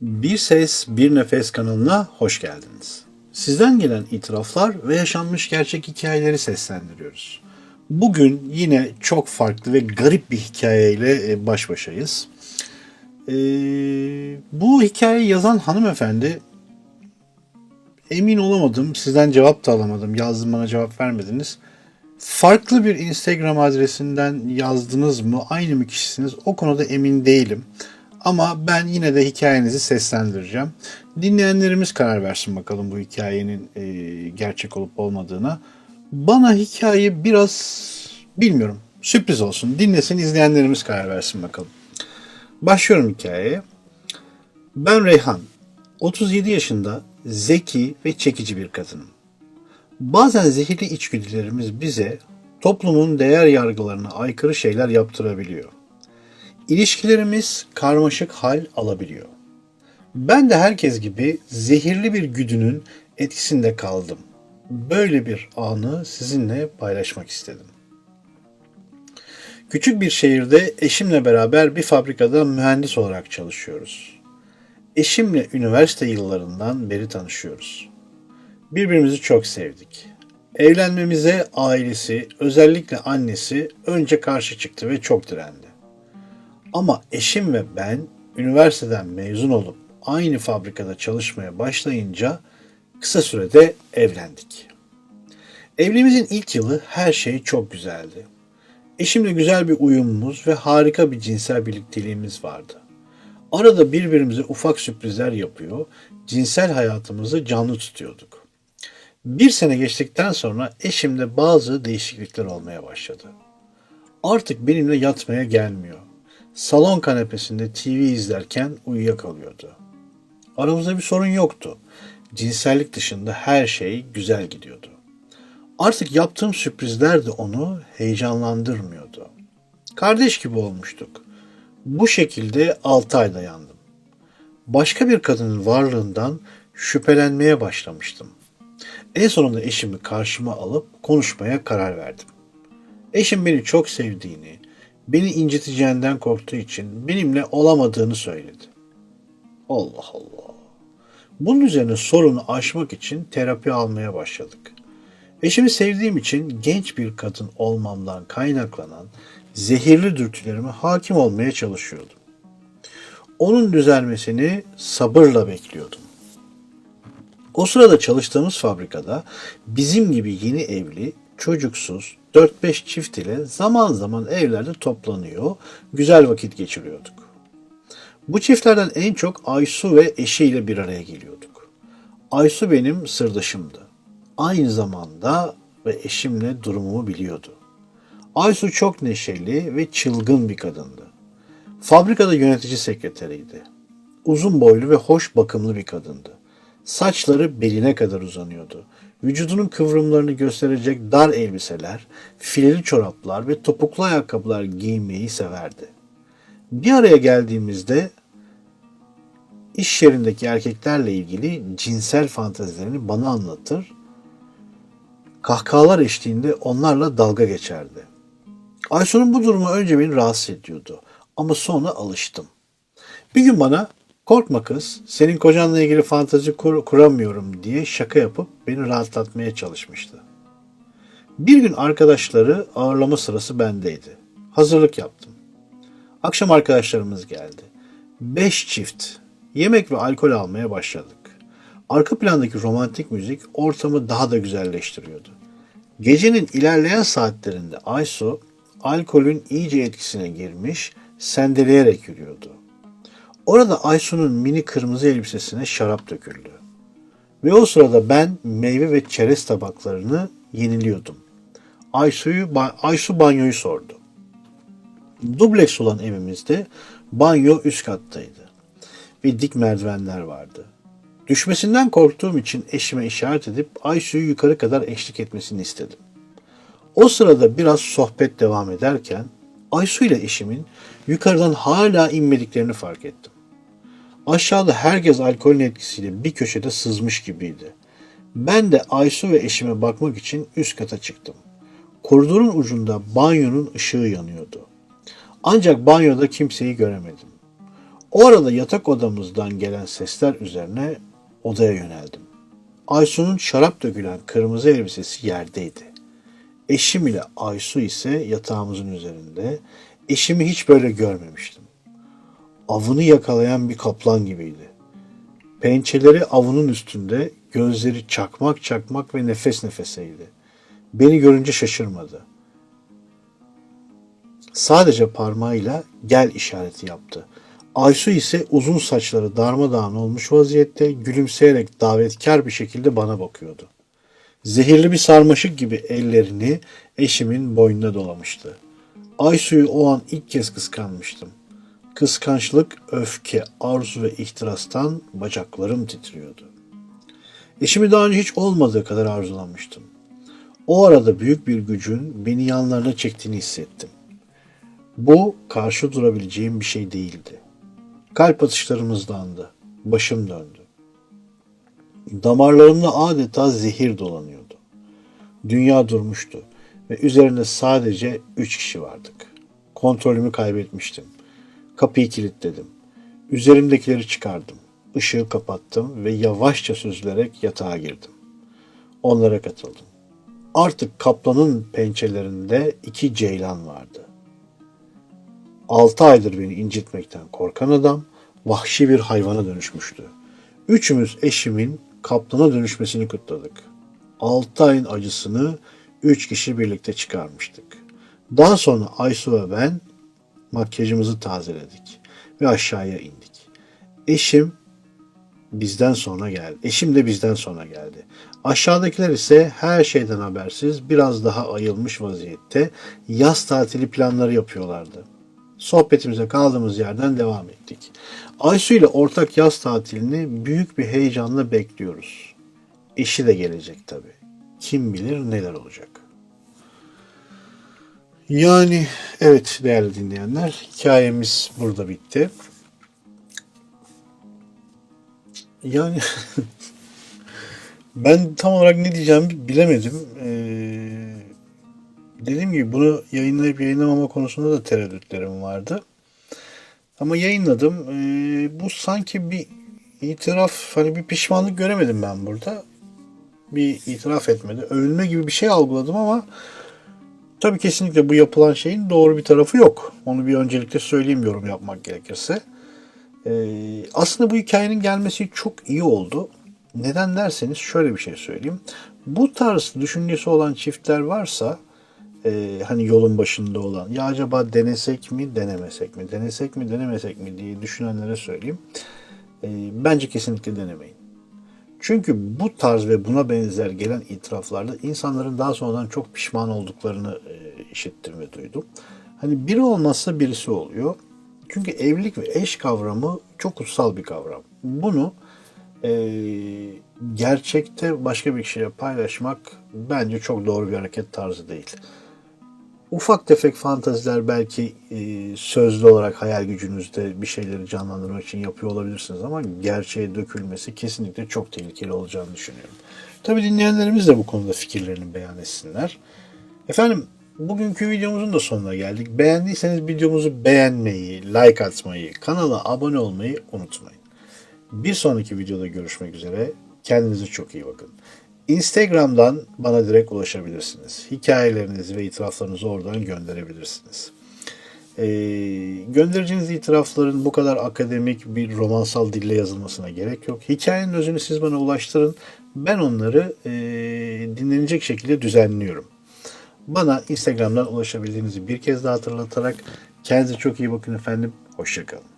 Bir Ses Bir Nefes kanalına hoş geldiniz. Sizden gelen itiraflar ve yaşanmış gerçek hikayeleri seslendiriyoruz. Bugün yine çok farklı ve garip bir hikayeyle e, baş başayız. Ee, bu hikayeyi yazan hanımefendi emin olamadım. Sizden cevap da alamadım. Yazdım bana cevap vermediniz. Farklı bir Instagram adresinden yazdınız mı? Aynı mı kişisiniz? O konuda emin değilim. Ama ben yine de hikayenizi seslendireceğim. Dinleyenlerimiz karar versin bakalım bu hikayenin e, gerçek olup olmadığına. Bana hikaye biraz bilmiyorum sürpriz olsun. Dinlesin izleyenlerimiz karar versin bakalım. Başlıyorum hikayeye. Ben Reyhan. 37 yaşında zeki ve çekici bir kadınım. Bazen zehirli içgüdülerimiz bize toplumun değer yargılarına aykırı şeyler yaptırabiliyor. İlişkilerimiz karmaşık hal alabiliyor. Ben de herkes gibi zehirli bir güdünün etkisinde kaldım. Böyle bir anı sizinle paylaşmak istedim. Küçük bir şehirde eşimle beraber bir fabrikada mühendis olarak çalışıyoruz. Eşimle üniversite yıllarından beri tanışıyoruz. Birbirimizi çok sevdik. Evlenmemize ailesi, özellikle annesi önce karşı çıktı ve çok direndi. Ama eşim ve ben üniversiteden mezun olup aynı fabrikada çalışmaya başlayınca kısa sürede evlendik. Evliliğimizin ilk yılı her şey çok güzeldi. Eşimle güzel bir uyumumuz ve harika bir cinsel birlikteliğimiz vardı. Arada birbirimize ufak sürprizler yapıyor, cinsel hayatımızı canlı tutuyorduk. Bir sene geçtikten sonra eşimde bazı değişiklikler olmaya başladı. Artık benimle yatmaya gelmiyor. Salon kanepesinde TV izlerken uyuyakalıyordu. Aramızda bir sorun yoktu. Cinsellik dışında her şey güzel gidiyordu. Artık yaptığım sürprizler de onu heyecanlandırmıyordu. Kardeş gibi olmuştuk. Bu şekilde 6 ay dayandım. Başka bir kadının varlığından şüphelenmeye başlamıştım. En sonunda eşimi karşıma alıp konuşmaya karar verdim. Eşim beni çok sevdiğini, beni inciteceğinden korktuğu için benimle olamadığını söyledi. Allah Allah. Bunun üzerine sorunu aşmak için terapi almaya başladık. Eşimi sevdiğim için genç bir kadın olmamdan kaynaklanan zehirli dürtülerime hakim olmaya çalışıyordum. Onun düzelmesini sabırla bekliyordum. O sırada çalıştığımız fabrikada bizim gibi yeni evli, çocuksuz 4-5 çift ile zaman zaman evlerde toplanıyor, güzel vakit geçiriyorduk. Bu çiftlerden en çok Aysu ve eşiyle bir araya geliyorduk. Aysu benim sırdaşımdı. Aynı zamanda ve eşimle durumumu biliyordu. Aysu çok neşeli ve çılgın bir kadındı. Fabrikada yönetici sekreteriydi. Uzun boylu ve hoş bakımlı bir kadındı. Saçları beline kadar uzanıyordu. Vücudunun kıvrımlarını gösterecek dar elbiseler, fileli çoraplar ve topuklu ayakkabılar giymeyi severdi. Bir araya geldiğimizde iş yerindeki erkeklerle ilgili cinsel fantezilerini bana anlatır, kahkahalar eşliğinde onlarla dalga geçerdi. Aysun'un bu durumu önce beni rahatsız ediyordu ama sonra alıştım. Bir gün bana korkma kız senin kocanla ilgili fantezi kur- kuramıyorum diye şaka yapıp beni rahatlatmaya çalışmıştı. Bir gün arkadaşları ağırlama sırası bendeydi. Hazırlık yaptım. Akşam arkadaşlarımız geldi. Beş çift yemek ve alkol almaya başladık. Arka plandaki romantik müzik ortamı daha da güzelleştiriyordu. Gecenin ilerleyen saatlerinde Aysu alkolün iyice etkisine girmiş, sendeleyerek yürüyordu. Orada Aysu'nun mini kırmızı elbisesine şarap döküldü. Ve o sırada ben meyve ve çerez tabaklarını yeniliyordum. Aysu'yu, Aysu banyoyu sordu. Dubleks olan evimizde banyo üst kattaydı ve dik merdivenler vardı. Düşmesinden korktuğum için eşime işaret edip Aysu'yu yukarı kadar eşlik etmesini istedim. O sırada biraz sohbet devam ederken Aysu ile eşimin yukarıdan hala inmediklerini fark ettim. Aşağıda herkes alkolün etkisiyle bir köşede sızmış gibiydi. Ben de Aysu ve eşime bakmak için üst kata çıktım. Koridorun ucunda banyonun ışığı yanıyordu. Ancak banyoda kimseyi göremedim. O arada yatak odamızdan gelen sesler üzerine odaya yöneldim. Aysu'nun şarap dökülen kırmızı elbisesi yerdeydi. Eşim ile Aysu ise yatağımızın üzerinde. Eşimi hiç böyle görmemiştim. Avını yakalayan bir kaplan gibiydi. Pençeleri avının üstünde, gözleri çakmak çakmak ve nefes nefeseydi. Beni görünce şaşırmadı. Sadece parmağıyla gel işareti yaptı. Aysu ise uzun saçları darmadağın olmuş vaziyette gülümseyerek davetkar bir şekilde bana bakıyordu. Zehirli bir sarmaşık gibi ellerini eşimin boynuna dolamıştı. Aysu'yu o an ilk kez kıskanmıştım. Kıskançlık, öfke, arzu ve ihtirastan bacaklarım titriyordu. Eşimi daha önce hiç olmadığı kadar arzulamıştım. O arada büyük bir gücün beni yanlarına çektiğini hissettim. Bu karşı durabileceğim bir şey değildi. Kalp atışlarım hızlandı. Başım döndü. Damarlarımda adeta zehir dolanıyordu. Dünya durmuştu ve üzerinde sadece üç kişi vardık. Kontrolümü kaybetmiştim. Kapıyı kilitledim. Üzerimdekileri çıkardım. Işığı kapattım ve yavaşça süzülerek yatağa girdim. Onlara katıldım. Artık kaplanın pençelerinde iki ceylan vardı. Altı aydır beni incitmekten korkan adam vahşi bir hayvana dönüşmüştü. Üçümüz eşimin kaplana dönüşmesini kutladık. Altı ayın acısını üç kişi birlikte çıkarmıştık. Daha sonra Aysu ve ben makyajımızı tazeledik ve aşağıya indik. Eşim bizden sonra geldi. Eşim de bizden sonra geldi. Aşağıdakiler ise her şeyden habersiz biraz daha ayılmış vaziyette yaz tatili planları yapıyorlardı. Sohbetimize kaldığımız yerden devam ettik. Aysu ile ortak yaz tatilini büyük bir heyecanla bekliyoruz. Eşi de gelecek tabii. Kim bilir neler olacak. Yani evet değerli dinleyenler hikayemiz burada bitti. Yani ben tam olarak ne diyeceğimi bilemedim. Ee, dediğim gibi bunu yayınlayıp yayınlamama konusunda da tereddütlerim vardı. Ama yayınladım. Ee, bu sanki bir itiraf, hani bir pişmanlık göremedim ben burada. Bir itiraf etmedi. Övülme gibi bir şey algıladım ama tabii kesinlikle bu yapılan şeyin doğru bir tarafı yok. Onu bir öncelikle söyleyeyim yorum yapmak gerekirse. Ee, aslında bu hikayenin gelmesi çok iyi oldu. Neden derseniz şöyle bir şey söyleyeyim. Bu tarz düşüncesi olan çiftler varsa e, hani yolun başında olan ya acaba denesek mi denemesek mi denesek mi denemesek mi diye düşünenlere söyleyeyim. E, bence kesinlikle denemeyin. Çünkü bu tarz ve buna benzer gelen itiraflarda insanların daha sonradan çok pişman olduklarını e, işittim ve duydum. Hani biri olmazsa birisi oluyor. Çünkü evlilik ve eş kavramı çok kutsal bir kavram. Bunu e, gerçekte başka bir kişiyle paylaşmak bence çok doğru bir hareket tarzı değil. Ufak tefek fantaziler belki e, sözlü olarak hayal gücünüzde bir şeyleri canlandırmak için yapıyor olabilirsiniz ama gerçeğe dökülmesi kesinlikle çok tehlikeli olacağını düşünüyorum. Tabi dinleyenlerimiz de bu konuda fikirlerini beyan etsinler. Efendim bugünkü videomuzun da sonuna geldik. Beğendiyseniz videomuzu beğenmeyi, like atmayı, kanala abone olmayı unutmayın. Bir sonraki videoda görüşmek üzere. Kendinize çok iyi bakın. Instagram'dan bana direkt ulaşabilirsiniz. Hikayelerinizi ve itiraflarınızı oradan gönderebilirsiniz. Ee, göndereceğiniz itirafların bu kadar akademik bir romansal dille yazılmasına gerek yok. Hikayenin özünü siz bana ulaştırın. Ben onları e, dinlenecek şekilde düzenliyorum. Bana Instagram'dan ulaşabildiğinizi bir kez daha hatırlatarak kendinize çok iyi bakın efendim. Hoşçakalın.